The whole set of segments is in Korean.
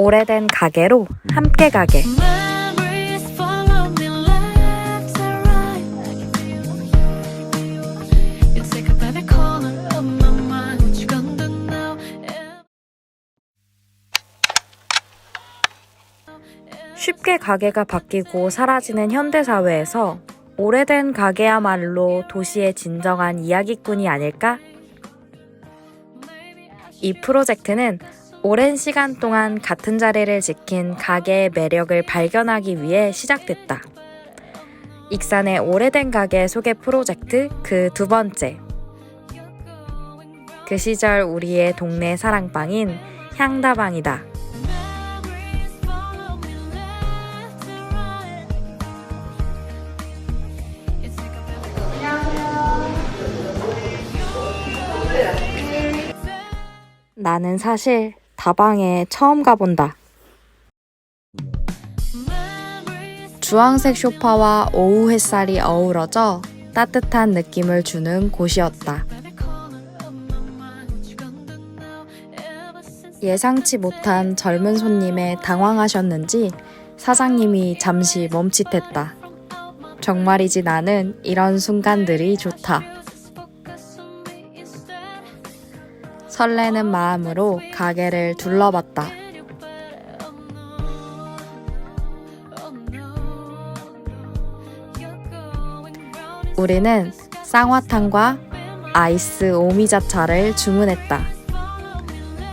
오래된 가게로 함께 가게. 쉽게 가게가 바뀌고 사라지는 현대사회에서 오래된 가게야말로 도시의 진정한 이야기꾼이 아닐까? 이 프로젝트는 오랜 시간 동안 같은 자리를 지킨 가게의 매력을 발견하기 위해 시작됐다. 익산의 오래된 가게 소개 프로젝트 그 두 번째. 그 시절 우리의 동네 사랑방인 향다방이다. 나는 사실 다방에 처음 가본다. 주황색 소파와 오후 햇살이 어우러져 따뜻한 느낌을 주는 곳이었다. 예상치 못한 젊은 손님에 당황하셨는지 사장님이 잠시 멈칫했다. 정말이지 나는 이런 순간들이 좋다. 설레는 마음으로 가게를 둘러봤다. 우리는 쌍화탕과 아이스 오미자차를 주문했다.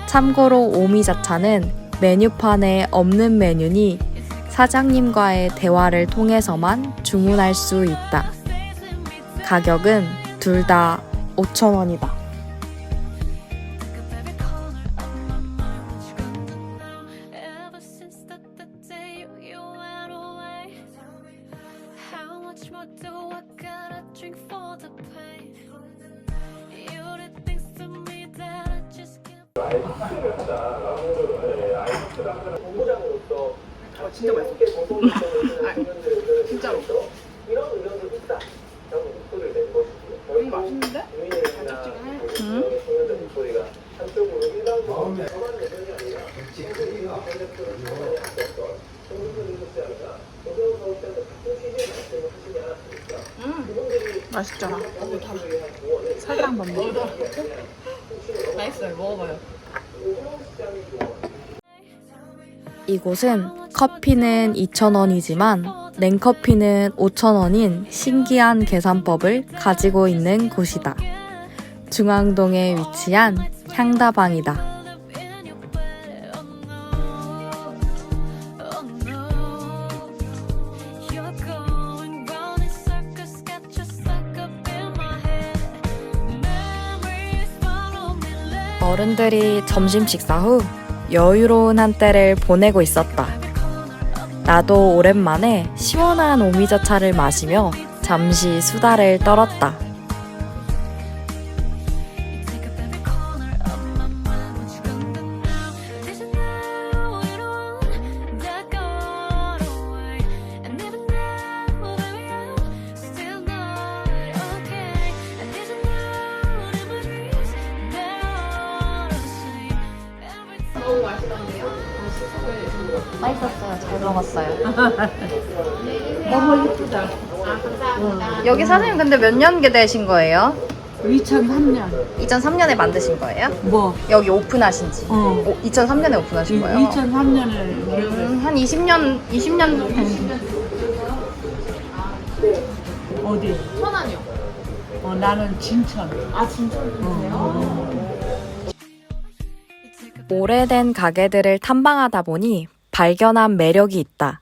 참고로 오미자차는 메뉴판에 없는 메뉴니 사장님과의 대화를 통해서만 주문할 수 있다. 가격은 둘 다 5,000원이다. How much more do I gotta drink for the pain? You did things to me that I just can't. 진짜로. 음, 맛있는데? 맛있잖아. 살짝 한번 먹어. 맛있어요. 먹어봐요. 이곳은 커피는 2,000원이지만 냉커피는 5,000원인 신기한 계산법을 가지고 있는 곳이다. 중앙동에 위치한 향다방이다. 어른들이 점심 식사 후 여유로운 한때를 보내고 있었다. 나도 오랜만에 시원한 오미자차를 마시며 잠시 수다를 떨었다. 맛있었어요. 잘 먹었어요. 너무 예쁘다. 여기 사장님 근데 몇 년게 되신 거예요? 2003년. 2003년에 만드신 거예요? 뭐? 여기 오픈하신 지? 어. 오, 2003년에 오픈하신 거예요? 2003년을 음, 한 20년, 20년 어디? 천안이요. 어, 나는 진천. 아, 진천. 오래된 가게들을 탐방하다 보니 발견한 매력이 있다.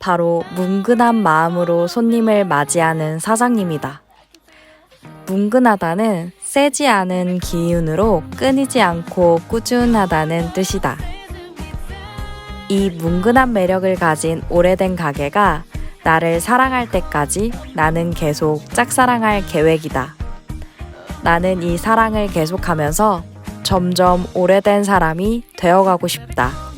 바로 뭉근한 마음으로 손님을 맞이하는 사장님이다. 뭉근하다는 세지 않은 기운으로 끊이지 않고 꾸준하다는 뜻이다. 이 뭉근한 매력을 가진 오래된 가게가 나를 사랑할 때까지 나는 계속 짝사랑할 계획이다. 나는 이 사랑을 계속하면서 점점 오래된 사람이 되어가고 싶다.